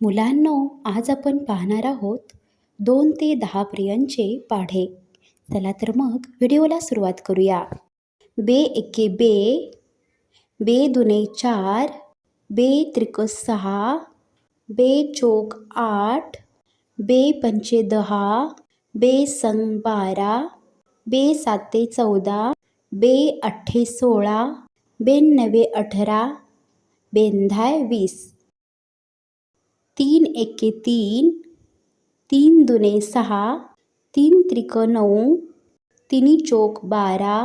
मुलांनो आज आपण पाहणार आहोत दोन ते दहा प्रियांचे पाढे. चला तर मग व्हिडिओला सुरुवात करूया. बे एके बे बे दुने चार बे त्रिक सहा बे चोक आठ बे पंचे दहा बे संग बारा बे साते चौदा बे अठ्ठे सोळा बे नवे अठरा बेंधाय वीस. तीन एके तीन तीन दुने सहा तीन त्रिक नऊ तिन्ही चोक बारा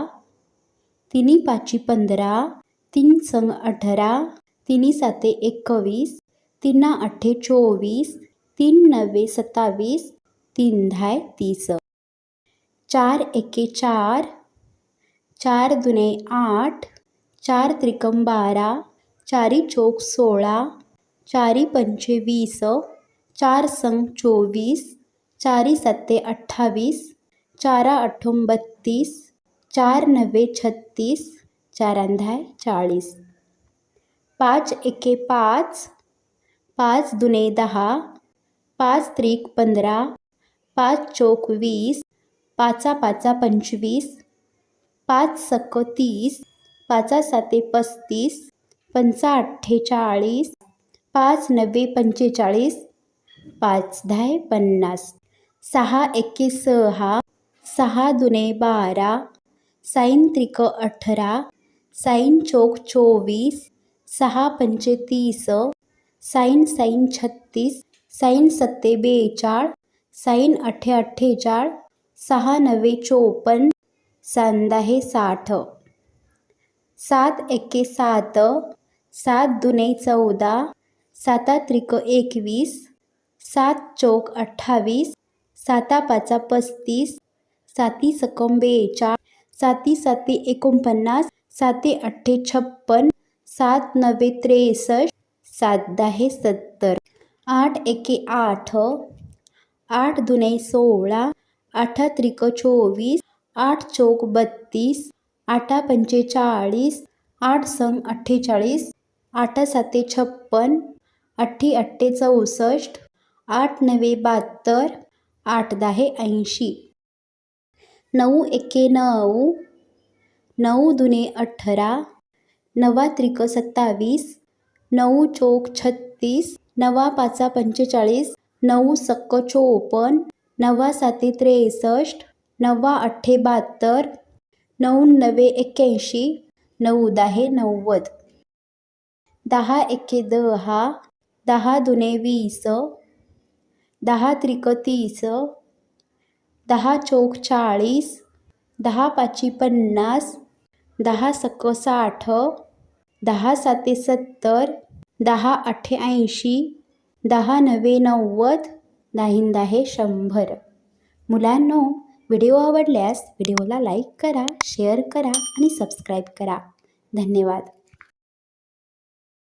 तिन्ही पाची पंधरा तीन संग अठरा तिन्ही साते एकवीस तिन्ना अठ्ठे चोवीस तीन नवे सत्तावीस तीन धाय तीस. चार एके चार चार दुने आठ चार त्रिकम बारा चारी चोक सोळा चारी पंचे वीस चार संग चोवीस चारी सत्ते अठ्ठावीस चारा अठ्ठम बत्तीस चार नव्वे छत्तीस चारांधाय चाळीस. पाच एके पाच पाच दुने दहा पाच त्रिक पंधरा पाच चोक वीस पाचा पाचा पंचवीस पाच सक तीस पाचा साते पस्तीस पंचा अठ्ठेचाळीस पाच नव्वे पंचेचाळीस पाच दहा पन्नास सहा एके सहा सहा दुने बारा साईन त्रिक अठरा साईन चोक चोवीस सहा पंचे तीस साईन साईन छत्तीस साईन सत्ते बेचाळ साईन अठ्ठे अठ्ठेचाळ सहा नव्वे चोपन्न सांदाहे साठ. सात एके सात सात दुने चौदा साता त्रिक एकवीस सात चौक अठ्ठावीस साता पाचा पस्तीस साती सकम बेचाळ साती साती एकोणपन्नास साते अठ्ठे छप्पन सात नव्वे त्रेसष्ट सात दहा सत्तर. आठ एके आठ आठ दुने सोळा आठा त्रिक चोवीस आठ चौक बत्तीस आठा पंचेचाळीस आठ संग अठ्ठेचाळीस आठा साते छप्पन अठ्ठी अठ्ठे चौसष्ट आठ नवे बहात्तर आठ दहा ऐंशी. नऊ एके नऊ नऊ दुने अठरा नवा त्रिक सत्तावीस नऊ चोक छत्तीस नवा पाचा पंचेचाळीस नऊ सक्क चोपन्न नवा साते त्रेसष्ट नवा अठ्ठे बहात्तर नऊ नवे एक्क्याऐंशी नऊ दहा नव्वद. दहा एके दहा दहा दुने वीस दहा त्रिक तीस दहा चोक चाळीस दहा पाची पन्नास दहा सक साठ दहा साते सत्तर दहा आठे ऐंशी दहा नवे नव्वद दाहिंदा हे शंभर. मुलांनो व्हिडिओ आवडल्यास व्हिडिओला लाईक करा शेअर करा आणि सबस्क्राईब करा. धन्यवाद.